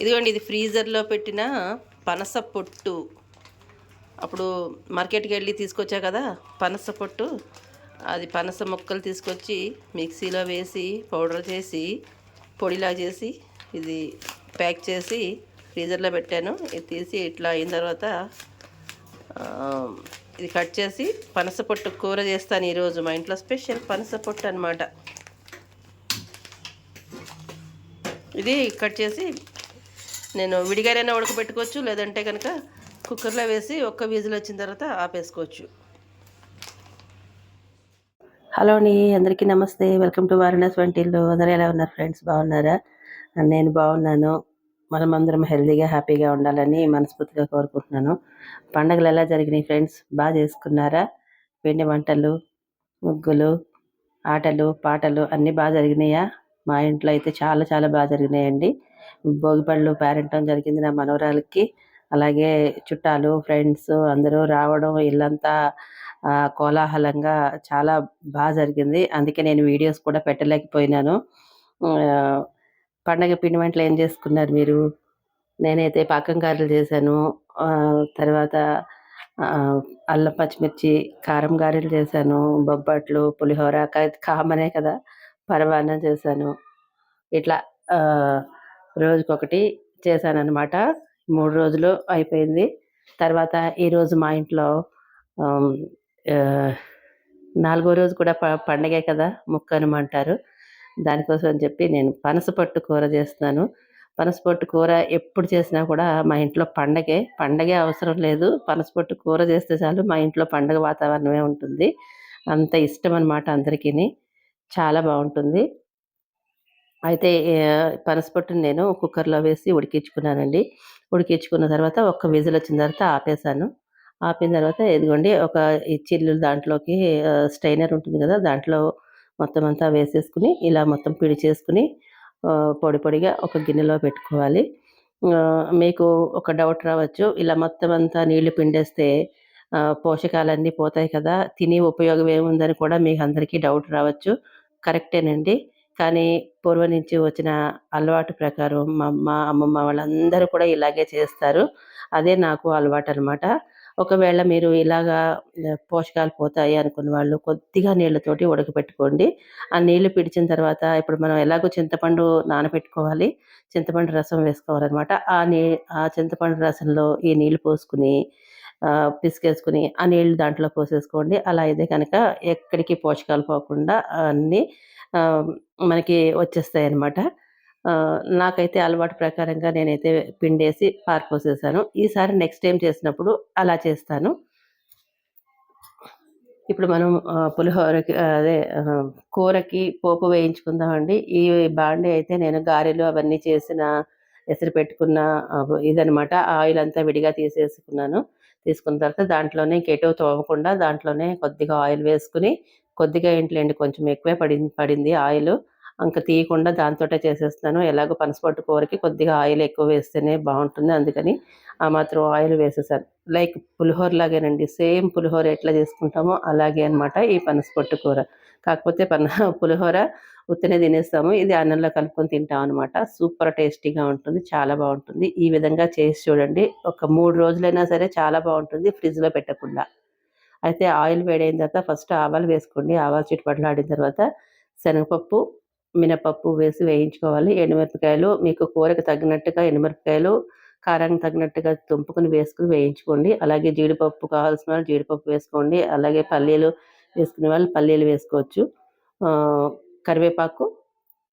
ఇదిగోండి ఇది ఫ్రీజర్లో పెట్టిన పనస పొట్టు. అప్పుడు మార్కెట్కి వెళ్ళి తీసుకొచ్చా కదా పనస పొట్టు. అది పనస ముక్కలు తీసుకొచ్చి మిక్సీలో వేసి పౌడర్ చేసి పొడిలా చేసి ఇది ప్యాక్ చేసి ఫ్రీజర్లో పెట్టాను. ఇది తీసి ఇట్లా అయిన తర్వాత ఇది కట్ చేసి పనస పొట్టు కూర చేస్తాను ఈరోజు. మా ఇంట్లో స్పెషల్ పనస పొట్టు అనమాట ఇది కట్ చేసి నేను విడిగారైనా ఉడకబెట్టుకోవచ్చు లేదంటే కనుక కుక్కర్లో వేసి ఒక్క విజిల్ వచ్చిన తర్వాత ఆపేసుకోవచ్చు. హలో అండి అందరికీ నమస్తే. వెల్కమ్ టు వారణాసి వంటిల్లు. అందరూ ఎలా ఉన్నారు ఫ్రెండ్స్? బాగున్నారా? నేను బాగున్నాను. మనం అందరం హెల్తీగా హ్యాపీగా ఉండాలని మనస్ఫూర్తిగా కోరుకుంటున్నాను. పండగలు ఎలా జరిగినాయి ఫ్రెండ్స్? బాగా చేసుకున్నారా? పిండి వంటలు ముగ్గులు ఆటలు పాటలు అన్నీ బాగా జరిగినాయా? మా ఇంట్లో అయితే చాలా చాలా బాగా జరిగినాయండి. భోగి పళ్ళు పేరెంటం జరిగింది నా మనవరాలకి. అలాగే చుట్టాలు ఫ్రెండ్స్ అందరూ రావడం ఇల్లంతా కోలాహలంగా చాలా బాగా జరిగింది. అందుకే నేను వీడియోస్ కూడా పెట్టలేకపోయినాను. పండగ పిండి వంటలు ఏం చేసుకున్నారు మీరు? నేనైతే పాకం గారెలు చేశాను. తర్వాత అల్లం పచ్చిమిర్చి కారం గారెలు చేశాను. బొబ్బట్లు పులిహోర కామనే కదా పరమాన్నం చేశాను. ఇట్లా రోజుకొకటి చేశానన్నమాట. మూడు రోజులు అయిపోయింది. తర్వాత ఈరోజు మా ఇంట్లో నాలుగో రోజు కూడా ప పండగే కదా ముక్కనుమంటారు. దానికోసం అని చెప్పి నేను పనసపట్టు కూర చేస్తున్నాను. పనసపొట్టు కూర ఎప్పుడు చేసినా కూడా మా ఇంట్లో పండగే. పండగే అవసరం లేదు. పనసపొట్టు కూర చేస్తే చాలు మా ఇంట్లో పండగ వాతావరణమే ఉంటుంది. అంత ఇష్టం అనమాట అందరికీ చాలా బాగుంటుంది. అయితే పనసపొట్టును నేను కుక్కర్లో వేసి ఉడికించుకున్నానండి. ఉడికించుకున్న తర్వాత ఒక్క విజిల్ వచ్చిన తర్వాత ఆపేసాను ఆపిన తర్వాత ఇదిగోండి ఒక చిల్లు దాంట్లోకి స్ట్రైనర్ ఉంటుంది కదా దాంట్లో మొత్తం అంతా వేసేసుకుని ఇలా మొత్తం పిడి చేసుకుని పొడి పొడిగా ఒక గిన్నెలో పెట్టుకోవాలి. మీకు ఒక డౌట్ రావచ్చు ఇలా మొత్తం అంతా నీళ్ళు పిండేస్తే పోషకాలన్నీ పోతాయి కదా తిని ఉపయోగం ఏముందని కూడా మీకు అందరికీ డౌట్ రావచ్చు. కరెక్టేనండి. కానీ పూర్వం నుంచి వచ్చిన అలవాటు ప్రకారం మా అమ్మ అమ్మమ్మ వాళ్ళందరూ కూడా ఇలాగే చేస్తారు. అదే నాకు అలవాటు అనమాట ఒకవేళ మీరు ఇలాగా పోషకాలు పోతాయి అనుకున్న వాళ్ళు కొద్దిగా నీళ్ళతోటి ఉడకపెట్టుకోండి. ఆ నీళ్ళు పిడిచిన తర్వాత ఇప్పుడు మనం ఎలాగో చింతపండు నానబెట్టుకోవాలి చింతపండు రసం వేసుకోవాలన్నమాట. ఆ నీ ఆ చింతపండు రసంలో ఈ నీళ్ళు పోసుకుని పిసికేసుకుని ఆ నీళ్ళు దాంట్లో పోసేసుకోండి. అలా అయితే కనుక ఎక్కడికి పోషకాలు పోకుండా అన్నీ మనకి వచ్చేస్తాయి అన్నమాట నాకైతే అలవాటు ప్రకారంగా నేనైతే పిండేసి పారిపోసేసాను ఈసారి నెక్స్ట్ టైం చేసినప్పుడు అలా చేస్తాను. ఇప్పుడు మనం పులిహోరకి అదే కూరకి పోపు వేయించుకుందామండి. ఈ బాండే అయితే నేను గారెలు అవన్నీ చేసిన ఎసరు పెట్టుకున్న ఇదనమాట ఆయిల్ అంతా విడిగా తీసేసుకున్నాను. తీసుకున్న తర్వాత దాంట్లోనే కెటో తోవకుండా దాంట్లోనే కొద్దిగా ఆయిల్ వేసుకుని కొద్దిగా ఇంట్లోండి కొంచెం ఎక్కువే పడింది పడింది ఆయిల్. ఇంకా తీయకుండా దాంతోటే చేసేస్తున్నాను. ఎలాగో పనసపట్టు కూరకి కొద్దిగా ఆయిల్ ఎక్కువ వేస్తేనే బాగుంటుంది. అందుకని ఆ మాత్రం ఆయిల్ వేసేసాను. లైక్ పులిహోర లాగేనండి. సేమ్ పులిహోర ఎట్లా చేసుకుంటామో అలాగే అన్నమాట ఈ పనసపొట్టు కూర. కాకపోతే పన పులిహోర ఉత్తనే తినేస్తాము. ఇది అన్నంలో కలుపుకొని తింటాం అనమాట సూపర్ టేస్టీగా ఉంటుంది. చాలా బాగుంటుంది. ఈ విధంగా చేసి చూడండి. ఒక మూడు రోజులైనా సరే చాలా బాగుంటుంది ఫ్రిడ్జ్లో పెట్టకుండా. అయితే ఆయిల్ వేడైన తర్వాత ఫస్ట్ ఆవాలు వేసుకోండి. ఆవాలు చిట్టుపట్లు ఆడిన తర్వాత శనగపప్పు మినపప్పు వేసి వేయించుకోవాలి. ఎండుమిరపకాయలు మీకు కూరకు తగినట్టుగా ఎండుమిరపకాయలు కారానికి తగినట్టుగా తుంపుకొని వేసుకుని వేయించుకోండి. అలాగే జీడిపప్పు కావాల్సిన వాళ్ళు జీడిపప్పు వేసుకోండి. అలాగే పల్లీలు వేసుకునే వాళ్ళు పల్లీలు వేసుకోవచ్చు. కరివేపాకు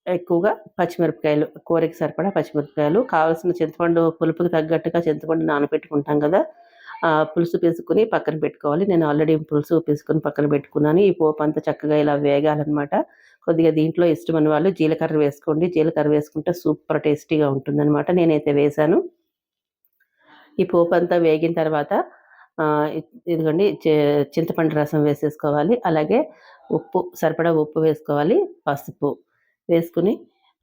ఎక్కువగా పచ్చిమిరపకాయలు కూరకి సరిపడా పచ్చిమిరపకాయలు. కావాల్సిన చింతపండు పులుపుకి తగ్గట్టుగా చింతపండు నానబెట్టుకుంటాం కదా ఆ, పులుసు పీసుకుని పక్కన పెట్టుకోవాలి. నేను ఆల్రెడీ పులుసు పీసుకుని పక్కన పెట్టుకున్నాను. ఈ పోపు అంతా చక్కగా ఇలా వేగాలన్నమాట. కొద్దిగా దీంట్లో ఇష్టమైన వాళ్ళు జీలకర్ర వేసుకోండి. జీలకర్ర వేసుకుంటే సూపర్ టేస్టీగా ఉంటుందన్నమాట. నేనైతే వేశాను. ఈ పోపు అంతా వేగిన తర్వాత ఇదిగోండి చింతపండు రసం వేసేసుకోవాలి. అలాగే ఉప్పు సరిపడా ఉప్పు వేసుకోవాలి. పసుపు వేసుకుని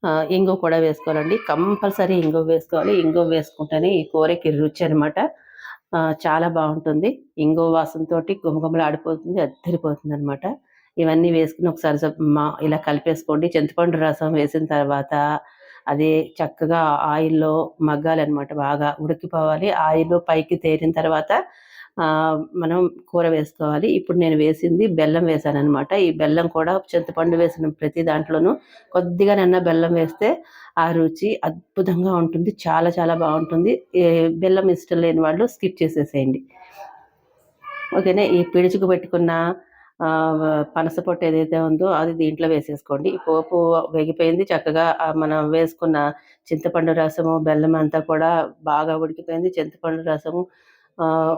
ఆ, ఇంగువ కూడా వేసుకోవాలండి. కంపల్సరీ ఇంగువ వేసుకోవాలి. ఇంగువ వేసుకుంటేనే ఈ కూరకి రుచి అనమాట చాలా బాగుంటుంది. ఇంగువ వాసనతోటి గుమగుమలు ఆడిపోతుంది అద్దరిపోతుంది అనమాట ఇవన్నీ వేసుకుని ఒకసారి ఇలా కలిపేసుకోండి. చింతపండు రసం వేసిన తర్వాత అది చక్కగా ఆయిల్లో మగ్గాలన్నమాట బాగా ఉడికిపోవాలి. ఆయిల్ పైకి తేరిన తర్వాత మనం కూర వేసుకోవాలి. ఇప్పుడు నేను వేసింది బెల్లం వేసాను అనమాట ఈ బెల్లం కూడా చింతపండు వేసిన ప్రతి దాంట్లోనూ కొద్దిగా నన్న బెల్లం వేస్తే ఆ రుచి అద్భుతంగా ఉంటుంది. చాలా చాలా బాగుంటుంది. బెల్లం ఇష్టం లేని వాళ్ళు స్కిప్ చేసేసేయండి. ఓకేనా? ఈ పిడుచుకు పెట్టుకున్న పనస పొట్టు ఏదైతే ఉందో అది దీంట్లో వేసేసుకోండి. పోపు వేగిపోయింది చక్కగా మనం వేసుకున్న చింతపండు రసము బెల్లం అంతా కూడా బాగా ఉడికిపోయింది. చింతపండు రసము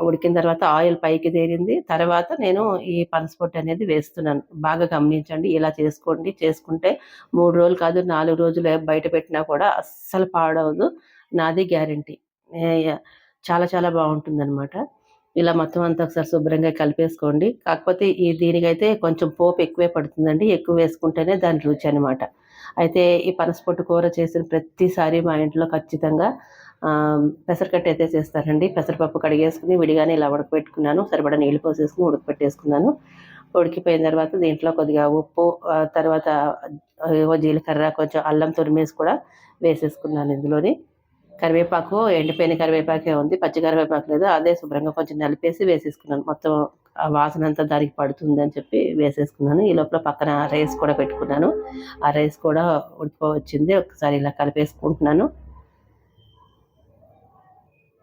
ఉడికిన తర్వాత ఆయిల్ పైకి తేరింది తర్వాత నేను ఈ పనసపొట్టు అనేది వేస్తున్నాను. బాగా గమనించండి. ఇలా చేసుకోండి. చేసుకుంటే మూడు రోజులు కాదు నాలుగు రోజులు బయట పెట్టినా కూడా అస్సలు పాడవదు. నాది గ్యారంటీ. చాలా చాలా బాగుంటుంది అనమాట ఇలా మొత్తం అంతా ఒకసారి శుభ్రంగా కలిపేసుకోండి. కాకపోతే ఈ దీనికైతే కొంచెం పోపు ఎక్కువే పడుతుందండి. ఎక్కువ వేసుకుంటేనే దాని రుచి అనమాట అయితే ఈ పనసపొట్టు కూర చేసిన ప్రతిసారి మా ఇంట్లో ఖచ్చితంగా పెసరకట్ట అయితే చేస్తారండి. పెసరపప్పు కడిగేసుకుని విడిగానే ఇలా ఉడకపెట్టుకున్నాను సరిపడా నీళ్ళు పోసేసుకుని ఉడకపెట్టేసుకున్నాను ఉడికిపోయిన తర్వాత దీంట్లో కొద్దిగా ఉప్పు తర్వాత జీలకర్ర కొంచెం అల్లం తురిమేసి కూడా వేసేసుకున్నాను ఇందులోని. కరివేపాకు ఎండిపోయిన కరివేపాకే ఉంది పచ్చి కరివేపాకు లేదు. అదే శుభ్రంగా కొంచెం నలిపేసి వేసేసుకున్నాను. మొత్తం ఆ వాసన అంతా దానికి పడుతుంది అని చెప్పి వేసేసుకున్నాను. ఈ లోపల పక్కన రైస్ కూడా పెట్టుకున్నాను. ఆ రైస్ కూడా ఉడిపోవచ్చింది ఒకసారి ఇలా కలిపేసుకుంటున్నాను.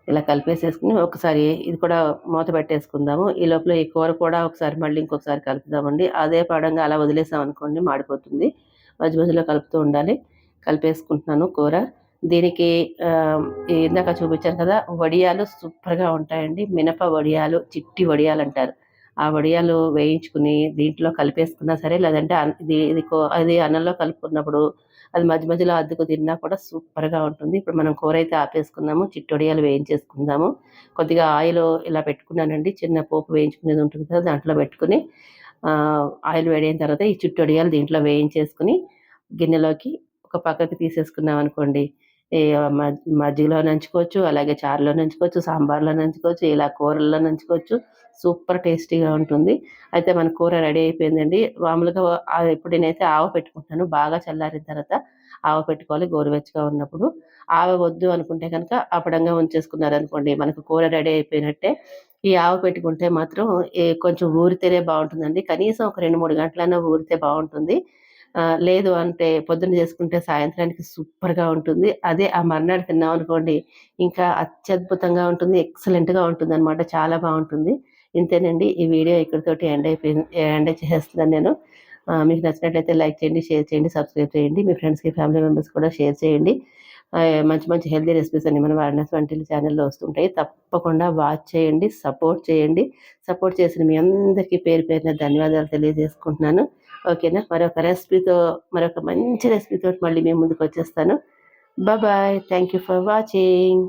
ఇలా కలిపేసేసుకుని ఒకసారి ఇది కూడా మూత పెట్టేసుకుందాము. ఈ లోపల ఈ కూర కూడా ఒకసారి మళ్ళీ ఇంకొకసారి కలుపుదామండి. అదే పడంగా అలా వదిలేసాం అనుకోండి మాడిపోతుంది. మధ్య మధ్యలో కలుపుతూ ఉండాలి. కలిపేసుకుంటున్నాను కూర. దీనికి ఇందాక చూపించాను కదా వడియాలు సూపర్గా ఉంటాయండి. మినప వడియాలు చిట్టి వడియాలు అంటారు ఆ వడియాలు వేయించుకుని దీంట్లో కలిపేసుకున్నా సరే లేదంటే ఇది ఇది అది అన్నంలో కలుపుకున్నప్పుడు అది మధ్య మధ్యలో అద్దుకు తిన్నా కూడా సూపర్గా ఉంటుంది. ఇప్పుడు మనం కూర అయితే ఆపేసుకున్నాము చిట్టొడియాలు వేయించేసుకుందాము. కొద్దిగా ఆయిల్ ఇలా పెట్టుకున్నానండి. చిన్న పోపు వేయించుకునేది ఉంటుంది కదా దాంట్లో పెట్టుకుని ఆయిల్ వేడైన తర్వాత ఈ చిట్టొడియాలు దీంట్లో వేయించేసుకుని గిన్నెలోకి ఒక పక్కకి తీసేసుకున్నాం అనుకోండి మజ్జిగలో నంచుకోవచ్చు అలాగే చారులో నంచుకోవచ్చు సాంబార్లో నంచుకోవచ్చు ఇలా కూరల్లో నంచుకోవచ్చు. సూపర్ టేస్టీగా ఉంటుంది. అయితే మన కూర రెడీ అయిపోయిందండి. మామూలుగా ఇప్పుడు నేనైతే ఆవ పెట్టుకుంటాను. బాగా చల్లారిన తర్వాత ఆవ పెట్టుకోవాలి. గోరువెచ్చగా ఉన్నప్పుడు. ఆవ వద్దు అనుకుంటే కనుక అపడంగా ఉంచేసుకున్నారు అనుకోండి మనకు కూర రెడీ అయిపోయినట్టే ఈ ఆవ పెట్టుకుంటే మాత్రం కొంచెం ఊరితేనే బాగుంటుందండి. కనీసం ఒక రెండు మూడు గంటలైనా ఊరితే బాగుంటుంది. లేదు అంటే పొద్దున్న చేసుకుంటే సాయంత్రానికి సూపర్గా ఉంటుంది. అదే ఆ మర్నాడు తిన్నాం అనుకోండి ఇంకా అత్యద్భుతంగా ఉంటుంది ఎక్సలెంట్గా ఉంటుంది అనమాట చాలా బాగుంటుంది. ఇంతేనండి. ఈ వీడియో ఇక్కడితోటి ఎండ్ అయిపోయింది ఎండ్ చేస్తున్నాను నేను. మీకు నచ్చినట్లయితే లైక్ చేయండి షేర్ చేయండి సబ్స్క్రైబ్ చేయండి. మీ ఫ్రెండ్స్కి ఫ్యామిలీ మెంబర్స్ కూడా షేర్ చేయండి. మంచి మంచి హెల్తీ రెసిపీస్ అన్ని మన వాడినస్ వంటి ఛానల్లో వస్తుంటాయి. తప్పకుండా వాచ్ చేయండి సపోర్ట్ చేయండి. సపోర్ట్ చేసిన మీ అందరికీ పేరు పేరున ధన్యవాదాలు తెలియజేసుకుంటున్నాను. ఓకేనా? మరొక రెసిపీతో మరొక మంచి రెసిపీతో మళ్ళీ మేము ముందుకు వచ్చేస్తాను bye thank you for watching